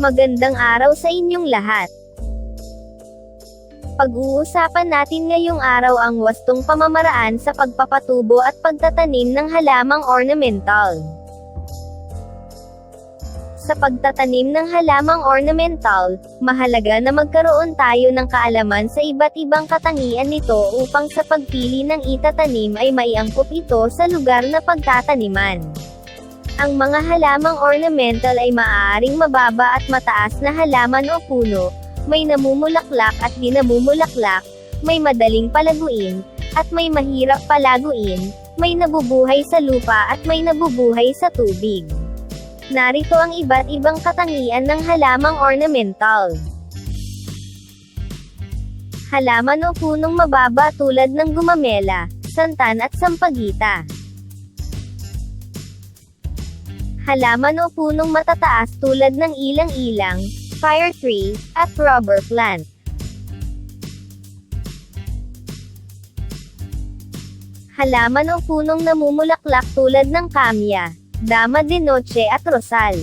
Magandang araw sa inyong lahat. Pag-uusapan natin ngayong araw ang wastong pamamaraan sa pagpapatubo at pagtatanim ng halamang ornamental. Sa pagtatanim ng halamang ornamental, mahalaga na magkaroon tayo ng kaalaman sa iba't ibang katangian nito upang sa pagpili ng itatanim ay maiangkop ito sa lugar na pagtataniman. Ang mga halamang ornamental ay maaaring mababa at mataas na halaman o puno, may namumulaklak at di namumulaklak, may madaling palaguin, at may mahirap palaguin, may nabubuhay sa lupa at may nabubuhay sa tubig. Narito ang iba't ibang katangian ng halamang ornamental. Halaman o punong mababa tulad ng gumamela, santan at sampagita. Halaman o punong matataas tulad ng ilang-ilang, fire tree, at rubber plant. Halaman o punong namumulaklak tulad ng kamya, dama de noche at rosal.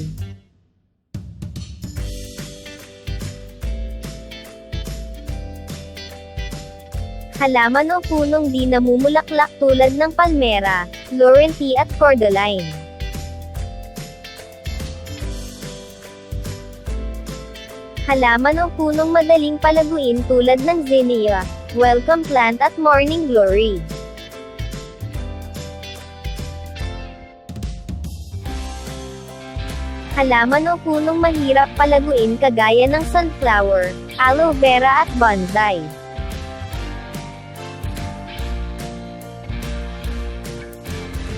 Halaman o punong di namumulaklak tulad ng palmera, laurenti at cordyline. Halaman o punong madaling palaguin tulad ng zinnia, welcome plant at morning glory. Halaman o punong mahirap palaguin kagaya ng sunflower, aloe vera at bonsai.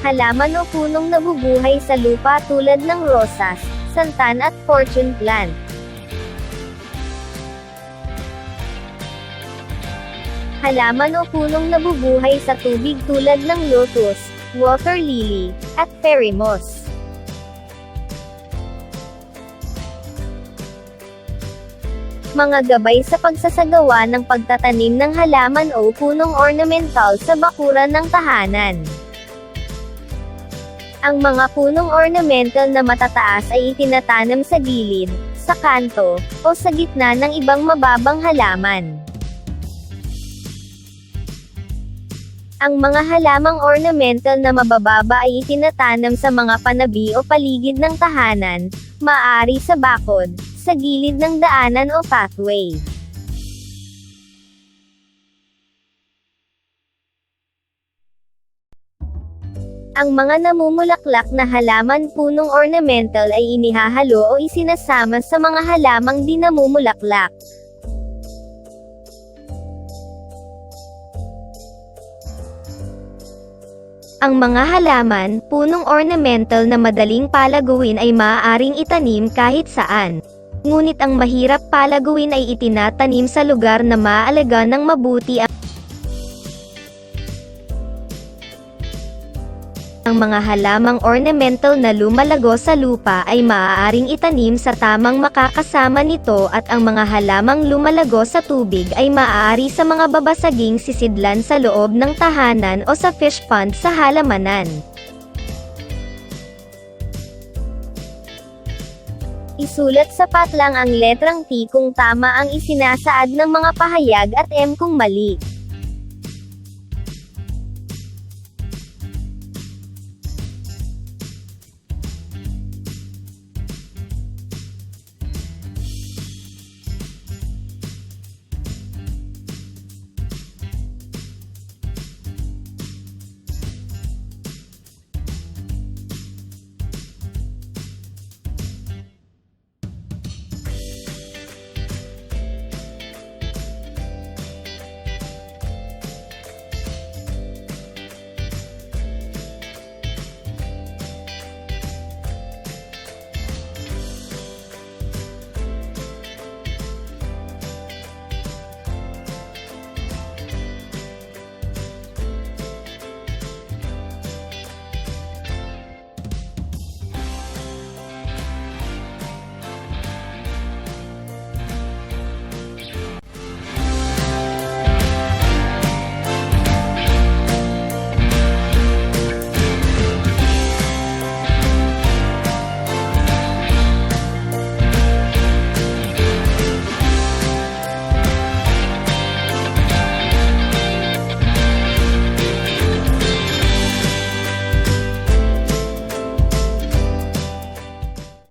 Halaman o punong nabubuhay sa lupa tulad ng rosas, santan at fortune plant. Halaman o punong nabubuhay sa tubig tulad ng lotus, water lily, at fairy moss. Mga gabay sa pagsasagawa ng pagtatanim ng halaman o punong ornamental sa bakuran ng tahanan. Ang mga punong ornamental na matataas ay itinatanam sa gilid, sa kanto, o sa gitna ng ibang mababang halaman. Ang mga halamang ornamental na mabababa ay itinatanam sa mga panabi o paligid ng tahanan, maaari sa bakod, sa gilid ng daanan o pathway. Ang mga namumulaklak na halaman punong ornamental ay inihahalo o isinasama sa mga halamang di namumulaklak. Ang mga halaman, punong ornamental na madaling palaguin ay maaaring itanim kahit saan. Ngunit ang mahirap palaguin ay itinatanim sa lugar na maalaga ng mabuti ang Ang mga halamang ornamental na lumalago sa lupa ay maaaring itanim sa tamang makakasama nito at ang mga halamang lumalago sa tubig ay maaari sa mga babasaging sisidlan sa loob ng tahanan o sa fish pond sa halamanan. Isulat sapat lang ang letrang T kung tama ang isinasaad ng mga pahayag at M kung mali.